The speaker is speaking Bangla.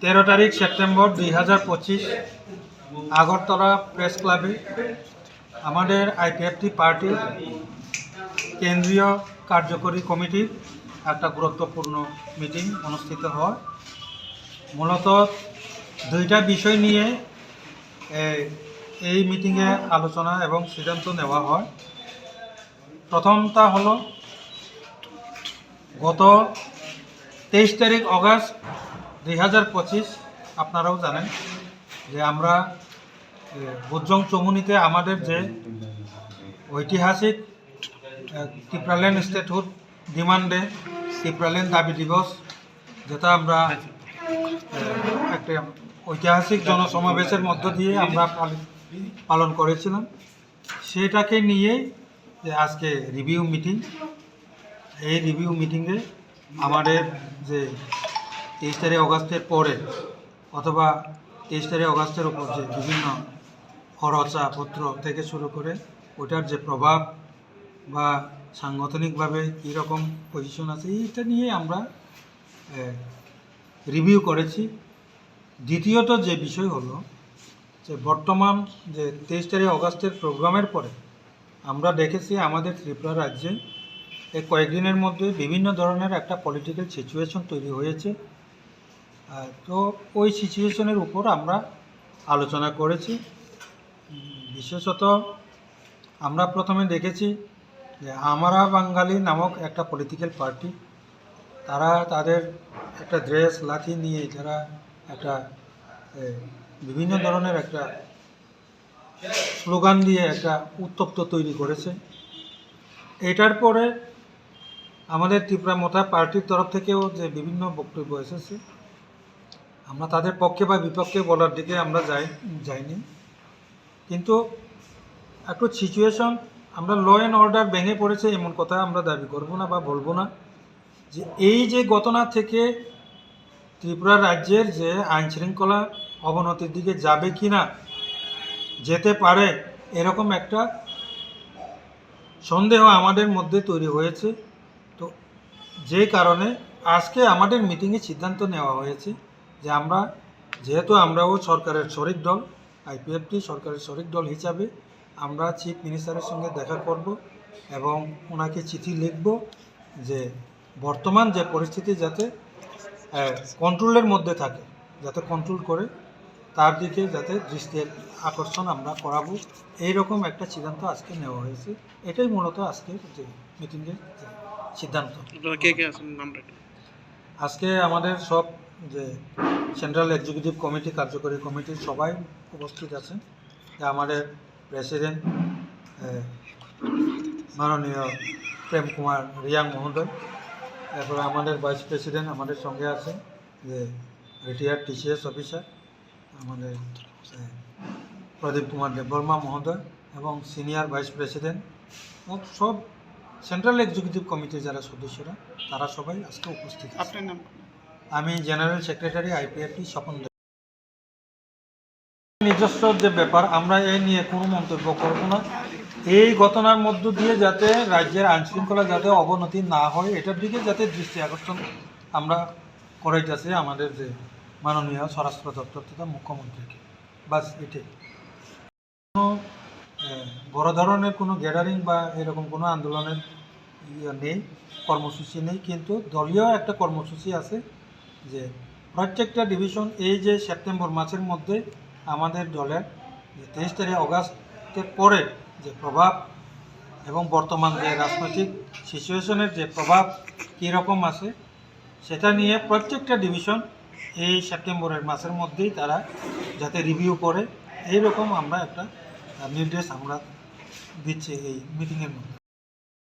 তেরো তারিখ সেপ্টেম্বর দুই হাজার পঁচিশ আগরতলা প্রেস ক্লাবে আমাদের আইপিএফটি পার্টির কেন্দ্রীয় কার্যকরী কমিটির একটা গুরুত্বপূর্ণ মিটিং অনুষ্ঠিত হয়। মূলত দুইটা বিষয় নিয়ে এই মিটিংয়ে আলোচনা এবং সিদ্ধান্ত নেওয়া হয়। প্রথমটা হলো গত তেইশ তারিখ অগাস্ট দুই হাজার পঁচিশ, আপনারাও জানেন যে আমরা বুজং চমুনিতে আমাদের যে ঐতিহাসিক ত্রিপ্রালেন স্টেটহুড ডিমান্ডে ত্রিপ্রালেন দাবি দিবস, যেটা আমরা একটা ঐতিহাসিক জনসমাবেশের মধ্য দিয়ে আমরা পালি- পালন করেছিলাম। সেটাকে নিয়ে যে আজকে রিভিউ মিটিং এই রিভিউ মিটিংয়ে আমাদের যে তেইশ তারিখ অগাস্টের পরে অথবা তেইশ তারিখ অগাস্টের উপর যে বিভিন্ন খরচা পত্র থেকে শুরু করে ওটার যে প্রভাব বা সাংগঠনিকভাবে কীরকম পজিশন আছে, এইটা নিয়ে আমরা রিভিউ করেছি। দ্বিতীয়ত যে বিষয় হলো যে বর্তমান যে তেইশ তারিখ অগাস্টের প্রোগ্রামের পরে আমরা দেখেছি আমাদের ত্রিপুরা রাজ্যে এই কয়েকদিনের মধ্যে বিভিন্ন ধরনের একটা পলিটিক্যাল সিচুয়েশন তৈরি হয়েছে। তো ওই সিচুয়েশনের উপর আমরা আলোচনা করেছি। বিশেষত আমরা প্রথমে দেখেছি যে আমারা বাঙালি নামক একটা পলিটিক্যাল পার্টি তারা তাদের একটা ড্রেস লাঠি নিয়ে যারা একটা বিভিন্ন ধরনের একটা স্লোগান দিয়ে একটা উত্তপ্ত তৈরি করেছে। এটার পরে আমাদের ত্রিপুরা মোথা পার্টির তরফ থেকেও যে বিভিন্ন বক্তব্য এসেছে, আমরা তাদের পক্ষে বা বিপক্ষে বলার দিকে আমরা যাই, যাইনি। কিন্তু একটু সিচুয়েশন আমরা ল অ্যান্ড অর্ডার ভেঙে পড়েছে এমন কথা আমরা দাবি করব না বা বলব না যে এই যে ঘটনা থেকে ত্রিপুরা রাজ্যের যে আইন শৃঙ্খলা অবনতির দিকে যাবে কি না যেতে পারে, এরকম একটা সন্দেহ আমাদের মধ্যে তৈরি হয়েছে। যে কারণে আজকে আমাদের মিটিংয়ে সিদ্ধান্ত নেওয়া হয়েছে যে আমরা, যেহেতু আমরাও সরকারের শরিক দল আইপিএফটি সরকারের শরিক দল হিসাবে আমরা চিফ মিনিস্টারের সঙ্গে দেখা করব এবং ওনাকে চিঠি লিখব যে বর্তমান যে পরিস্থিতি যাতে কন্ট্রোলের মধ্যে থাকে, যাতে কন্ট্রোল করে, তার দিকে যাতে দৃষ্টি আকর্ষণ আমরা করাবো, এইরকম একটা সিদ্ধান্ত আজকে নেওয়া হয়েছে। এটাই মূলত আজকের যে মিটিংয়ের সিদ্ধান্ত। কে কে আছেন? আজকে আমাদের সব যে সেন্ট্রাল এক্সিকিউটিভ কমিটি কার্যকরী কমিটির সবাই উপস্থিত আছেন। আমাদের প্রেসিডেন্ট মাননীয় প্রেম কুমার রিয়াং মহোদয় এরপরে আমাদের ভাইস প্রেসিডেন্ট আমাদের সঙ্গে আছেন যে রিটায়ার্ড টিসিএস অফিসার আমাদের প্রদীপ কুমার দেববর্মা মহোদয় এবং সিনিয়র ভাইস প্রেসিডেন্ট সব সেন্ট্রাল এক্সিকিউটিভ কমিটির যারা সদস্যরা তারা সবাই আজকে উপস্থিত আপনার নাম? আমি জেনারেল সেক্রেটারি আইপিএফটি স্বপন নিজস্ব যে ব্যাপার আমরা এই নিয়ে কোনো মন্তব্য করব না। এই ঘটনার মধ্য দিয়ে যাতে রাজ্যের আইনশৃঙ্খলা যাতে অবনতি না হয় এটার দিকে যাতে দৃষ্টি আকর্ষণ আমরা করাইতেছি আমাদের যে মাননীয় স্বরাষ্ট্র দপ্তর তথা মুখ্যমন্ত্রীকে। বাস এটাই। বড় ধরনের কোনো গ্যাদারিং বা এরকম কোনো আন্দোলনের ইয়ে নেই, কর্মসূচি নেই, কিন্তু দলীয় একটা কর্মসূচি আছে যে প্রত্যেকটা ডিভিশন এই যে সেপ্টেম্বর মাসের মধ্যে আমাদের দলের যে তেইশ তারিখ অগাস্টের পরে যে প্রভাব এবং বর্তমান যে রাজনৈতিক সিচুয়েশনের যে প্রভাব কীরকম আছে, সেটা নিয়ে প্রত্যেকটা ডিভিশন এই সেপ্টেম্বরের মাসের মধ্যেই তারা যাতে রিভিউ করে। এইরকম আমরা একটা নির্দেশ আমরা দিচ্ছি এই মিটিংয়ের মধ্যে